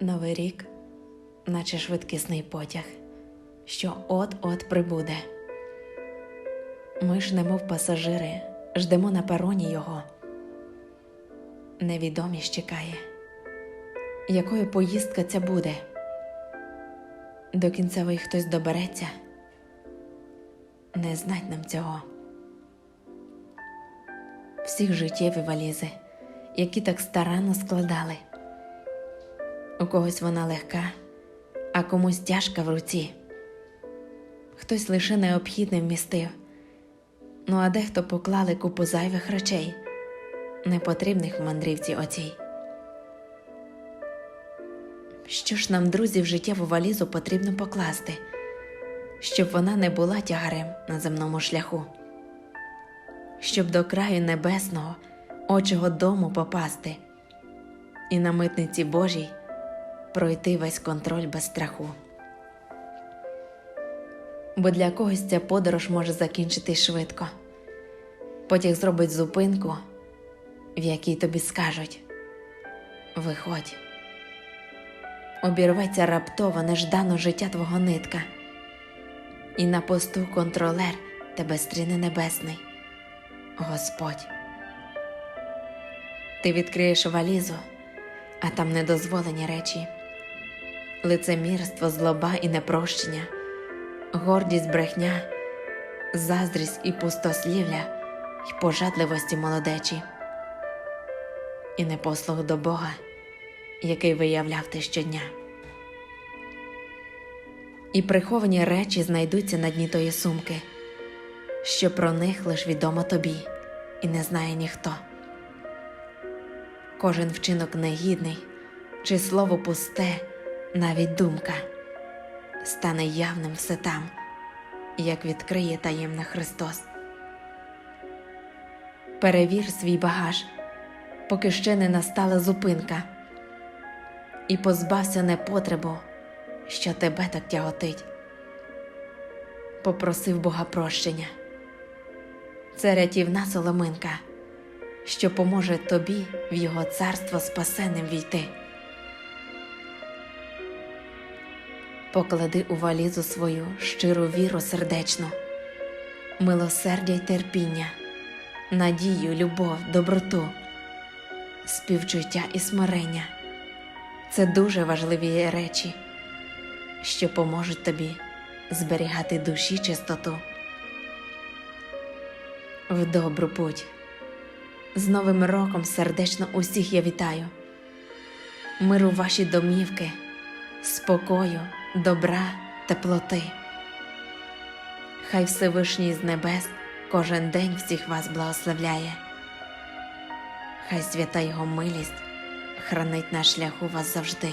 Новий рік, наче швидкісний потяг, що от-от прибуде. Ми ж, немов пасажири, ждемо на пероні його. Невідомість чекає, якою поїздка ця буде. До кінцевої хтось добереться, не знать нам цього. Всіх життєві валізи, які так старанно складали. У когось вона легка, а комусь тяжка в руці. Хтось лише необхідне вмістив, ну а дехто поклали купу зайвих речей, непотрібних в мандрівці оцій. Що ж нам, друзі, в життєву валізу потрібно покласти, щоб вона не була тягарем на земному шляху, щоб до краю небесного очого дому попасти, і на митниці Божій пройти весь контроль без страху. Бо для когось ця подорож може закінчитись швидко. Потяг зробить зупинку, в якій тобі скажуть Виходь, обірветься раптово неждано життя твого нитка, і на посту контролер тебе стріне небесний, Господь. Ти відкриєш валізу, а там недозволені речі, лицемірство, злоба і непрощення, гордість, брехня, заздрість і пустослівля, й пожадливості молодечі, і непослух до Бога, який виявляв ти щодня. І приховані речі знайдуться на дні тої сумки, що про них лиш відомо тобі, і не знає ніхто. Кожен вчинок негідний, чи слово пусте, навіть думка, стане явним все там, як відкриє таємне Христос. Перевір свій багаж, поки ще не настала зупинка, і позбався непотребу, що тебе так тяготить. Попросив Бога прощення. Це рятівна соломинка що поможе тобі в його царство спасенним війти. Поклади у валізу свою щиру віру сердечну, милосердя й терпіння, надію, любов, доброту, співчуття і смирення це дуже важливі речі, що поможуть тобі зберігати душі чистоту. В добру путь. З Новим роком сердечно усіх я вітаю. Миру ваші домівки, спокою, добра, теплоти. Хай Всевишній з небес кожен день всіх вас благословляє. Хай свята Його милість хранить на шляху вас завжди.